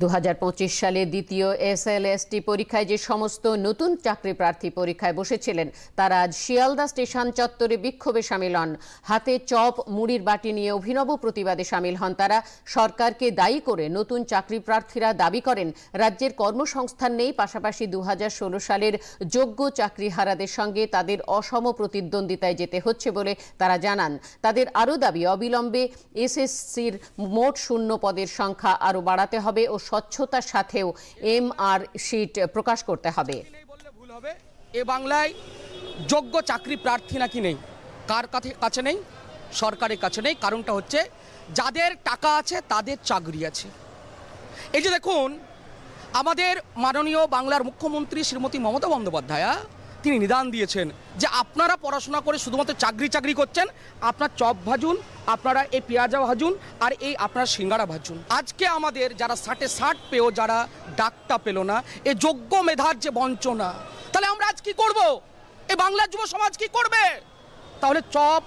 দু হাজার পঁচিশ সালে দ্বিতীয় এসএলএসটি পরীক্ষায় যে সমস্ত নতুন চাকরি প্রার্থী পরীক্ষায় বসেছিলেন, তারা আজ শিয়ালদা স্টেশন চত্বরে বিক্ষোভে সামিল হন। হাতে চপ, মুড়ির বাটি নিয়ে অভিনব প্রতিবাদে সামিল হন তারা। সরকারকে দায়ী করে নতুন চাকরি প্রার্থীরা দাবি করেন, রাজ্যের কর্মসংস্থান নেই। পাশাপাশি দু হাজার ষোলো সালের যোগ্য চাকরিহারাদের সঙ্গে তাদের অসম প্রতিদ্বন্দ্বিতায় যেতে হচ্ছে বলে তারা জানান। তাদের আরও দাবি, অবিলম্বে এসএসসির মোট শূন্য পদের সংখ্যা আরও বাড়াতে হবে ও স্বচ্ছতার সাথেও এম আর শিট প্রকাশ করতে হবে। ভুল হবে। এ বাংলায় যোগ্য চাকরি প্রার্থী নাকি নেই? কার কাছে কাছে নেই? সরকারের কাছে নেই। কারণটা হচ্ছে যাদের টাকা আছে, তাদের চাকরি আছে। এই যে দেখুন, আমাদের মাননীয় বাংলার মুখ্যমন্ত্রী শ্রীমতী মমতা বন্দ্যোপাধ্যায়া তিনি নিদান দিয়েছেন যে আপনারা পড়াশোনা করে শুধুমাত্র চাকরি চাকরি করছেন, আপনার চপ ভাজুন, আপনারা এই পেঁয়াজা ভাজুন আর এই আপনার সিঙ্গারা ভাজুন। আজকে আমাদের যারা ষাটে ষাট পেয়েও যারা ডাকটা পেল না, এ যোগ্য মেধার যে বঞ্চনা, তাহলে আমরা আজ কি করব? এ বাংলার যুব সমাজ কি করবে? তাহলে চপ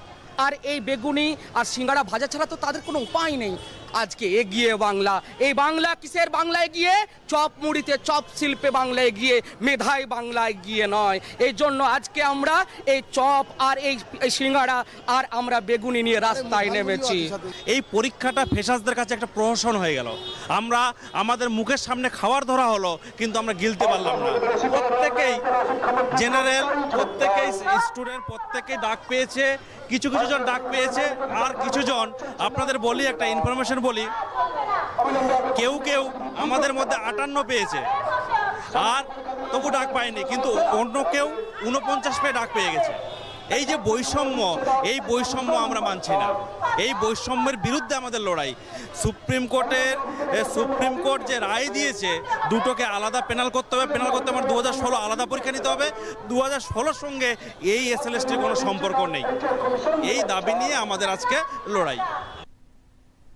আর এই বেগুনি আর সিঙ্গারা ভাজা ছাড়া তো তাদের কোনো উপায় নেই। আজকে এগিয়ে বাংলা। এই বাংলা কিসের বাংলা এগিয়ে চপ মুড়িতে চপ শিল্পে বাংলা এগিয়ে মেধায় বাংলা এগিয়ে নয়। এই জন্য আজকে আমরা এই চপ আর এই এই সিঙ্গারা আর আমরা বেগুনি নিয়ে রাস্তায় নেমেছি। এই পরীক্ষাটা ফেসাসদের কাছে একটা প্রহসন হয়ে গেল। আমরা আমাদের মুখের সামনে খাবার ধরা হলো কিন্তু আমরা গিলতে পারলাম না। প্রত্যেকেই জেনারেল প্রত্যেকেই স্টুডেন্ট প্রত্যেকেই ডাক পেয়েছে। কিছু কিছু জন ডাক পেয়েছে। আর কিছু জন আপনাদের বলি একটা ইনফরমেশন বলি, কেউ কেউ আমাদের মধ্যে আটান্ন পেয়েছে। আর তবু ডাক পায়নি, কিন্তু অন্য কেউ উনপঞ্চাশ পেয়ে ডাক পেয়ে গেছে। এই যে বৈষম্য, এই বৈষম্য আমরা মানছি না। এই বৈষম্যের বিরুদ্ধে আমাদের লড়াই। সুপ্রিম কোর্টের সুপ্রিম কোর্ট যে রায় দিয়েছে, দুটোকে আলাদা পেনাল করতে হবে। পেনাল করতে আমার দু ষোলো আলাদা পরীক্ষা নিতে হবে। দু ষোলোর সঙ্গে এই এসএলএসটির কোনো সম্পর্ক নেই। এই দাবি নিয়ে আমাদের আজকে লড়াই।